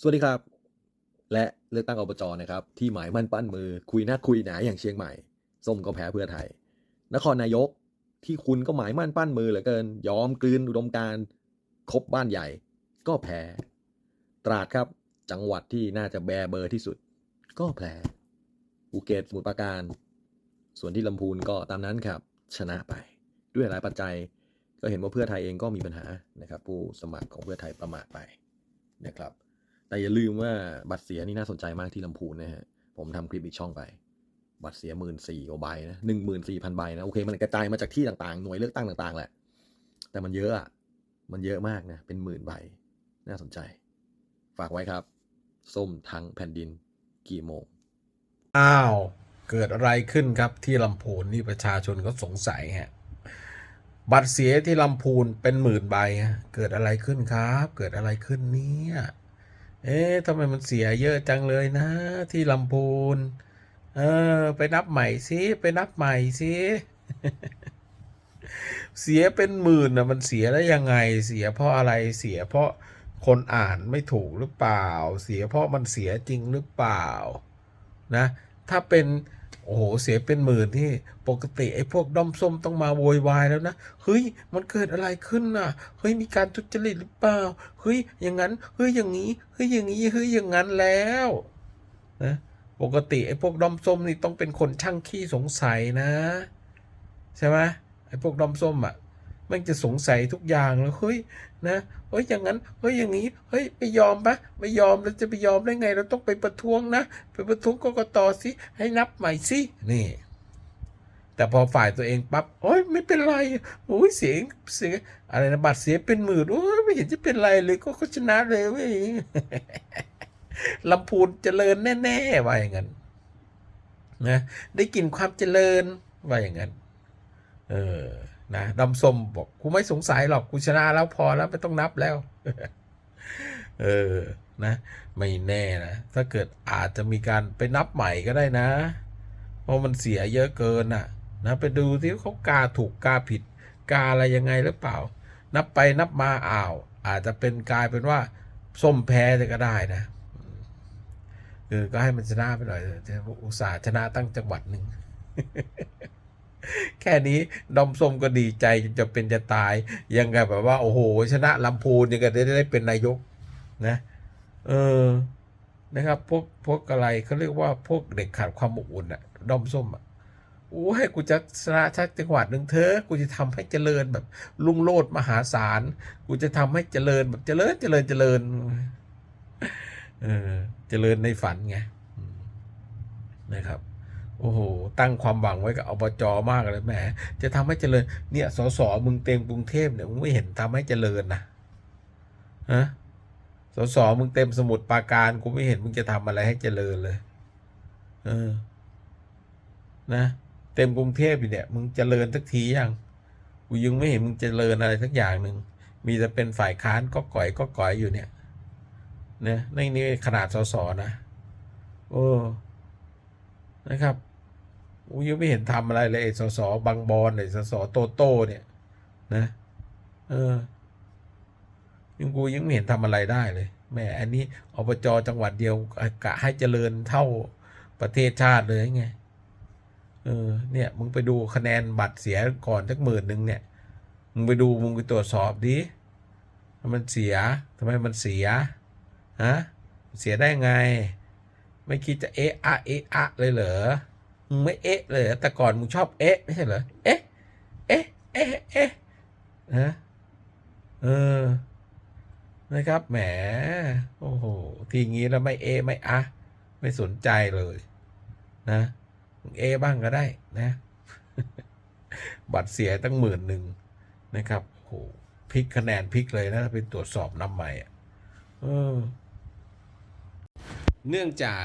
สวัสดีครับ และเลือกตั้งอบจนะครับ ที่หมายมั่นปั้นมือคุยหน้าคุยหนาอย่างเชียงใหม่ ส้มก็แพ้เพื่อไทย นครนายกที่คุณก็หมายมั่นปั้นมือเหลือเกิน ยอมกลืนอุดมการครบบ้านใหญ่ ก็แพ้ ตราดครับ จังหวัดที่น่าจะแบเบอร์ที่สุด ก็แพ้ภูเก็ตสมุทรปราการ ส่วนที่ลำพูนก็ตามนั้นครับ ชนะไป ด้วยหลายปัจจัย ก็เห็นว่าเพื่อไทยเองก็มีปัญหานะครับ ผู้สมัครของเพื่อไทยประมาทไปนะครับ แต่อย่าลืมว่าบัตรเสียนี่น่าสนใจมากที่ลำพูนนะฮะ ผมทำคลิปอีกช่องไป บัตรเสียหมื่นสี่กว่าใบนะหนึ่งหมื่นสี่พันใบนะ โอเค มันกระจายมาจากที่ต่างๆ หน่วยเลือกตั้งต่างๆ แหละ แต่มันเยอะอะมันเยอะมากนะ เป็นหมื่นใบ น่าสนใจ ฝากไว้ครับ ส้มทั้งแผ่นดินกี่โมง อ้าว เกิดอะไรขึ้นครับที่ลำพูนนี่ประชาชนก็สงสัยฮะ บัตรเสียที่ลำพูนเป็นหมื่นใบฮะ เกิดอะไรขึ้นครับ เกิดอะไรขึ้นเนี่ย เอ๊ะทำไมมันเสียเยอะจังเลยนะ ที่ลำพูน เออ ไปนับใหม่สิ ไปนับใหม่สิเสียเป็นหมื่นนะมันเสียได้ยังไงเสียเพราะอะไรเสียเพราะคนอ่านไม่ถูกหรือเปล่า เสียเพราะมันเสียจริงหรือเปล่านะ ถ้าเป็น โอ้โห เสียเป็นหมื่นที่ปกติไอ้พวกด้อมส้มต้องมาโวยวายแล้วนะ เฮ้ย มันเกิดอะไรขึ้นน่ะ เฮ้ย มีการทุจริตหรือเปล่า เฮ้ย อย่างนั้น เฮ้ย อย่างนี้ เฮ้ย อย่างนี้ เฮ้ย อย่างนั้นแล้วนะ ปกติไอ้พวกด้อมส้มนี่ต้องเป็นคนช่างขี้สงสัยนะ ใช่ไหมไอ้พวกด้อมส้มอะ มันจะสงสัยทุกอย่างเลยเฮ้ยนะเฮ้ยอย่างนั้นเฮ้ยอย่างนี้เฮ้ยไปยอมปะไม่ยอมเราจะไปยอมได้ไง เราต้องไปประท้วงนะ ไปประท้วงกกตสิให้นับใหม่สินี่แต่พอฝ่ายตัวเองปั๊บโอ้ยไม่เป็นไรโอ้ยเสียงเสียงอะไรนะบัตรเสียเป็นหมื่นโอ้ยไม่เห็นจะเป็นไรเลยก็ชนะเลยเว้ยลำพูนเจริญแน่ๆว่าอย่างนั้นนะได้กลิ่นความเจริญว่าอย่างนั้นเออ นะดำส้มบอกกูไม่สงสัยหรอกกูชนะแล้วพอแล้วไม่ต้องนับแล้ว เออนะ ไม่แน่นะ ถ้าเกิดอาจจะมีการไปนับใหม่ก็ได้นะ เพราะมันเสียเยอะเกินน่ะ นะ ไปดูที่เขากาถูกกาผิด กาอะไรยังไงหรือเปล่า นับไปนับมาอ้าว อาจจะเป็นกลายเป็นว่าส้มแพ้ก็ได้นะเออก็ให้มันชนะไปหน่อยอะจะอุตส่าห์ชนะตั้งจังหวัดหนึ่ง ค่นี้ดอมส้มก็ดีใจจนจะเป็นจะตาย ยังไงแบบว่าโอ้โห ชนะลำพูนยังไงได้ได้เป็นนายกนะ เออนะครับพวกพวกอะไรเขาเรียกว่าพวกเด็กขาดความอบอุ่นอะดอมส้มอะโอ้ให้กูจะชนะชักจังหวัดหนึ่งเธอกูจะทำให้เจริญแบบลุงโลดมหาศาล กูจะทำให้เจริญแบบเจริญเจริญเจริญ เออเจริญในฝันไงนะครับ โอ้โห ตั้งความหวังไว้กับอบจมากเลยแหม จะทำให้เจริญ เนี่ยสสมึงเต็มกรุงเทพเนี่ยมึงไม่เห็นทำให้เจริญนะฮะสสมึงเต็มสมุดปาการกูไม่เห็นมึงจะทำอะไรให้เจริญเลย เออ นะ เต็มกรุงเทพอยู่เนี่ย มึงเจริญสักทียังกูยังไม่เห็นมึงเจริญอะไรสักอย่างหนึ่งมีแต่เป็นฝ่ายค้านก็ก่อยก็ก่อยอยู่เนี่ยนะในนี่ขนาดสสนะ โอ้นะครับ กูยังไม่เห็นทำอะไรเลยไอ้สสบางบอนไอ้สสโตโต้เนี่ย นะ เออยังกูยังไม่เห็นทำอะไรได้เลยแม่อันนี้อบจจังหวัดเดียวกะให้เจริญเท่าประเทศชาติเลยไงเออเนี่ยมึงไปดูคะแนนบัตรเสียก่อนสักหมื่นหนึ่งเนี่ยมึงไปดูมึงไปตรวจสอบดิทำไมมันเสียทำไมมันเสียฮะเสียได้ไง ไม่คิดจะเอะอะเอะอะเลยเหรอ มึงไม่เอะเลยแต่ก่อนมึงชอบเอะไม่ใช่เหรอเอ๊ะเอ๊ะเอ๊ะเอ๊ะฮะเออนะครับแหมโอ้โหทีงี้แล้วไม่เอะไม่อะไม่สนใจเลย นะมึงเอะบ้างก็ได้นะ บัตรเสียตั้งหมื่นหนึ่งนะครับโอ้โหพลิกคะแนนพลิกเลยนะเป็นตรวจสอบนำใหม่อะเออเนื่องจาก